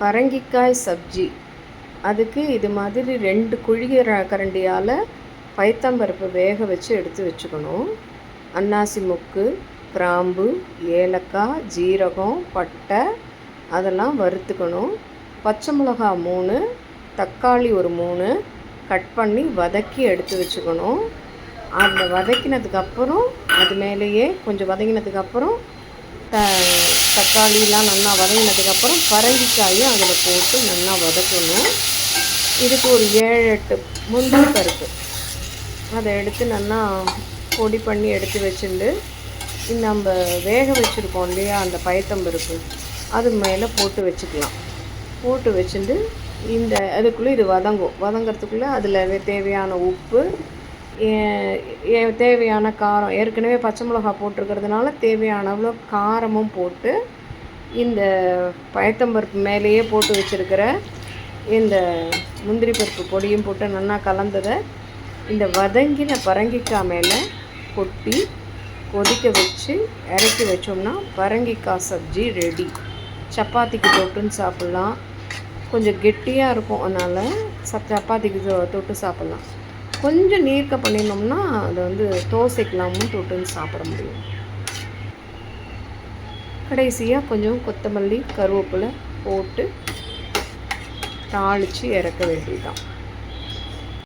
பரங்கிக்காய் சப்ஜி. அதுக்கு இது மாதிரி ரெண்டு குழிகிற கரண்டியால் பைத்தம்பருப்பு வேக வச்சு எடுத்து வச்சுக்கணும். அன்னாசி முக்கு கிராம்பு ஏலக்காய் ஜீரகம் பட்டை அதெல்லாம் வறுத்துக்கணும். பச்சை மிளகா மூணு தக்காளி ஒரு மூணு கட் பண்ணி வதக்கி எடுத்து வச்சுக்கணும். அந்த வதக்கினதுக்கப்புறம் அது மேலேயே கொஞ்சம் வதங்கினதுக்கப்புறம் த தக்காளிலாம் நல்லா வதங்கினதுக்கப்புறம் பரங்கிக்காயும் அதில் போட்டு நல்லா வதக்கணும். இதுக்கு ஒரு ஏழு எட்டு முந்திரி பருப்பு. அதை எடுத்து நல்லா பொடி பண்ணி எடுத்து வச்சுட்டு நம்ம வேக வச்சுருக்கோம் இல்லையா அந்த பயத்தம்பருப்பு அது மேலே போட்டு வச்சுக்கலாம். போட்டு வச்சுட்டு இந்த அதுக்குள்ளே இது வதங்கும். வதங்கிறதுக்குள்ளே அதில் தேவையான உப்பு தேவையான காரம் ஏற்கனவே பச்சை மிளகா போட்டிருக்கிறதுனால தேவையான அவ்வளோ காரமும் போட்டு இந்த பயத்தம்பருப்பு மேலேயே போட்டு வச்சுருக்கிற இந்த முந்திரி பருப்பு பொடியும் போட்டு நல்லா கலந்ததை இந்த வதங்கின பரங்கிக்காய் மேலே கொட்டி கொதிக்க வச்சு இறக்கி வச்சோம்னா பரங்கிக்காய் சப்ஜி ரெடி சப்பாத்திக்கு தொட்டுன்னு சாப்பிட்லாம். கொஞ்சம் கெட்டியாக இருக்கும். அதனால் சப் சப்பாத்திக்கு தொட்டு சாப்பிட்லாம். கொஞ்சம் நீர்க்க பண்ணினோம்னா அதை வந்து தோசைக்கெல்லாமும் தொட்டுன்னு சாப்பிட முடியும். கடைசியாக கொஞ்சம் கொத்தமல்லி கருவேப்பிலை போட்டு தாளித்து இறக்க வேண்டியதுதான்.